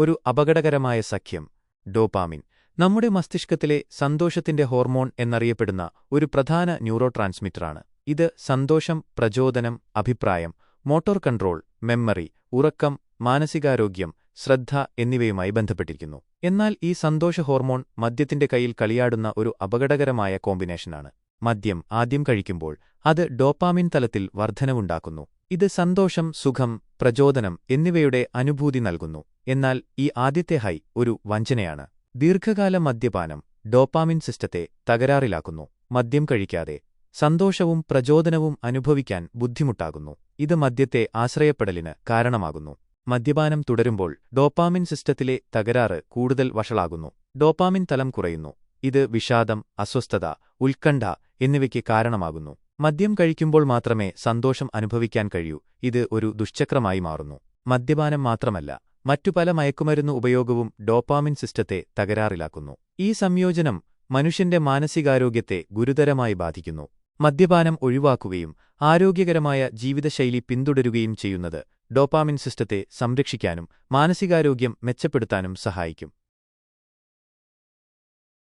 ഒരു അപകടകരമായ സഖ്യം ഡോപാമിൻ നമ്മുടെ മസ്തിഷ്കത്തിലെ സന്തോഷത്തിന്റെ ഹോർമോൺ എന്നറിയപ്പെടുന്ന ഒരു പ്രധാന ന്യൂറോ ട്രാൻസ്മിറ്ററാണ് ഇത് സന്തോഷം പ്രചോദനം അഭിപ്രായം മോട്ടോർ കൺട്രോൾ മെമ്മറി ഉറക്കം മാനസികാരോഗ്യം ശ്രദ്ധ എന്നിവയുമായി ബന്ധപ്പെട്ടിരിക്കുന്നു. എന്നാൽ ഈ സന്തോഷ ഹോർമോൺ മദ്യത്തിന്റെ കയ്യിൽ കളിയാടുന്ന ഒരു അപകടകരമായ കോമ്പിനേഷനാണ്. മദ്യം ആദ്യം കഴിക്കുമ്പോൾ അത് ഡോപ്പാമിൻ തലത്തിൽ വർധനവുണ്ടാക്കുന്നു. ഇത് സന്തോഷം സുഖം പ്രചോദനം എന്നിവയുടെ അനുഭൂതി നൽകുന്നു. എന്നാൽ ഈ ആദ്യത്തെ ഹൈ ഒരു വഞ്ചനയാണ്. ദീർഘകാല മദ്യപാനം ഡോപ്പാമിൻ സിസ്റ്റത്തെ തകരാറിലാക്കുന്നു. മദ്യം കഴിക്കാതെ സന്തോഷവും പ്രചോദനവും അനുഭവിക്കാൻ ബുദ്ധിമുട്ടാകുന്നു. ഇത് മദ്യത്തെ ആശ്രയപ്പെടലിന് കാരണമാകുന്നു. മദ്യപാനം തുടരുമ്പോൾ ഡോപ്പാമിൻ സിസ്റ്റത്തിലെ തകരാറ് കൂടുതൽ വഷളാകുന്നു. ഡോപ്പാമിൻ തലം കുറയുന്നു. ഇത് വിഷാദം അസ്വസ്ഥത ഉത്കണ്ഠ എന്നിവയ്ക്ക് കാരണമാകുന്നു. മദ്യം കഴിക്കുമ്പോൾ മാത്രമേ സന്തോഷം അനുഭവിക്കാൻ കഴിയൂ. ഇത് ഒരു ദുഷ്ചക്രമായി മാറുന്നു. മദ്യപാനം മാത്രമല്ല മറ്റു പല മയക്കുമരുന്ന് ഉപയോഗവും ഡോപ്പാമിൻ സിസ്റ്റത്തെ തകരാറിലാക്കുന്നു. ഈ സംയോജനം മനുഷ്യന്റെ മാനസികാരോഗ്യത്തെ ഗുരുതരമായി ബാധിക്കുന്നു. മദ്യപാനം ഒഴിവാക്കുകയും ആരോഗ്യകരമായ ജീവിതശൈലി പിന്തുടരുകയും ചെയ്യുന്നത് ഡോപ്പാമിൻ സിസ്റ്റത്തെ സംരക്ഷിക്കാനും മാനസികാരോഗ്യം മെച്ചപ്പെടുത്താനും സഹായിക്കും.